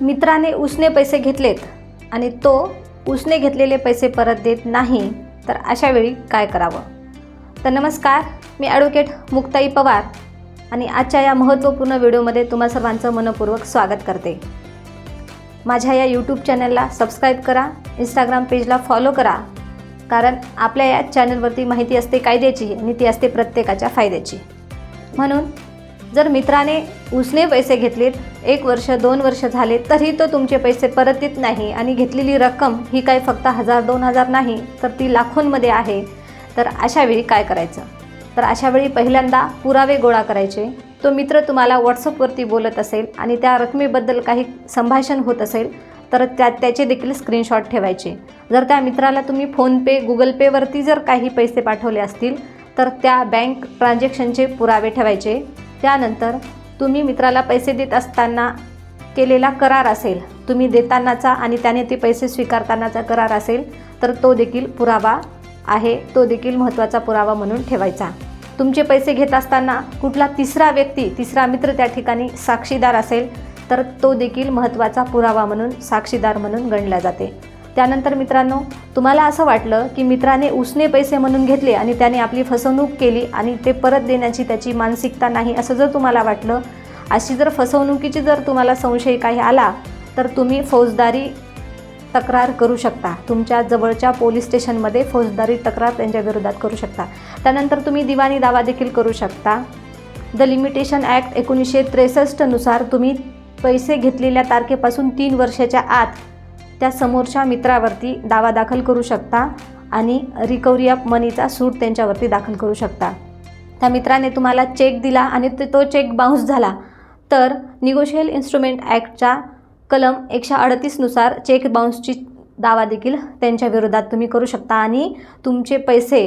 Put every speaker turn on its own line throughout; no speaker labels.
मित्राने उसने पैसे घेतलेत आणि तो उसने घेतलेले पैसे परत देत नाही तर अशा वेळी काय करावं? तर नमस्कार मी ॲडव्होकेट मुक्ताई पवार आणि आजच्या या महत्त्वपूर्ण व्हिडिओमध्ये तुम्हा सर्वांचं मनपूर्वक स्वागत करते. माझ्या या यूट्यूब चॅनलला सबस्क्राईब करा इंस्टाग्राम पेजला फॉलो करा कारण आपल्या या चॅनलवरती माहिती असते कायद्याची आणि ती असते प्रत्येकाच्या फायद्याची. म्हणून जर मित्राने उसने पैसे घेतलेत एक वर्ष दोन वर्ष झाले तरी तो तुमचे पैसे परत येत नाही आणि घेतलेली रक्कम ही काय फक्त हजार दोन हजार नाही तर ती लाखोंमध्ये आहे. तर अशावेळी काय करायचं? तर अशावेळी पहिल्यांदा पुरावे गोळा करायचे. तो मित्र तुम्हाला व्हॉट्सअपवरती बोलत असेल आणि त्या रकमेबद्दल काही संभाषण होत असेल तर त्या त्याचे देखील स्क्रीनशॉट ठेवायचे. जर त्या मित्राला तुम्ही फोनपे गुगल पेवरती जर काही पैसे पाठवले असतील तर त्या बँक ट्रान्झॅक्शनचे पुरावे ठेवायचे. त्यानंतर तुम्ही मित्राला पैसे देत असताना केलेला करार असेल तुम्ही देतानाचा आणि त्याने ते पैसे स्वीकारतानाचा करार असेल तर तो देखील पुरावा आहे तो देखील महत्त्वाचा पुरावा म्हणून ठेवायचा. तुमचे पैसे घेत असताना कुठला तिसरा व्यक्ती तिसरा मित्र त्या ठिकाणी साक्षीदार असेल तर तो देखील महत्त्वाचा पुरावा म्हणून साक्षीदार म्हणून गणला जाते. त्यानंतर मित्रांनो तुम्हाला असं वाटलं की मित्राने उसने पैसे म्हणून घेतले आणि त्याने आपली फसवणूक केली आणि ते परत देण्याची त्याची मानसिकता नाही असं जर तुम्हाला वाटलं अशी जर फसवणुकीची जर तुम्हाला संशय काही आला तर तुम्ही फौजदारी तक्रार करू शकता. तुमच्या जवळच्या पोलीस स्टेशनमध्ये फौजदारी तक्रार त्यांच्या विरोधात करू शकता. त्यानंतर तुम्ही दिवाणी दावा देखील करू शकता. द लिमिटेशन ॲक्ट एकोणीसशे त्रेसष्टनुसार तुम्ही पैसे घेतलेल्या तारखेपासून तीन वर्षाच्या आत त्या समोरच्या मित्रावरती दावा दाखल करू शकता आणि रिकव्हरी ऑफ मनीचा सूट त्यांच्यावरती दाखल करू शकता. त्या मित्राने तुम्हाला चेक दिला आणि ते तो चेक बाउन्स झाला तर निगोशियल इन्स्ट्रुमेंट ॲक्टच्या कलम एकशे अडतीसनुसार चेक बाउन्सची दावा देखील त्यांच्या विरोधात तुम्ही करू शकता आणि तुमचे पैसे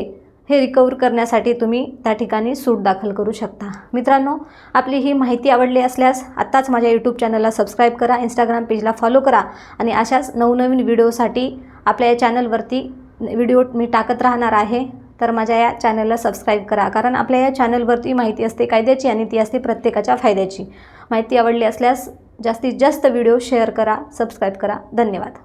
हे रिकवर करण्यासाठी तुम्ही त्या ठिकाणी सूट दाखल करू शकता. मित्रांनो आपली ही माहिती आवडली असल्यास आत्ताच माझ्या यूट्यूब चॅनलला सबस्क्राईब करा इंस्टाग्राम पेजला फॉलो करा आणि अशाच नवनवीन व्हिडिओसाठी आपल्या या चॅनलवरती व्हिडिओ मी टाकत राहणार आहे. तर माझ्या या चॅनलला सबस्क्राईब करा कारण आपल्या या चॅनलवरती माहिती असते कायद्याची आणि ती असते प्रत्येकाच्या फायद्याची. माहिती आवडली असल्यास जास्तीत जास्त व्हिडिओ शेअर करा सबस्क्राईब करा. धन्यवाद.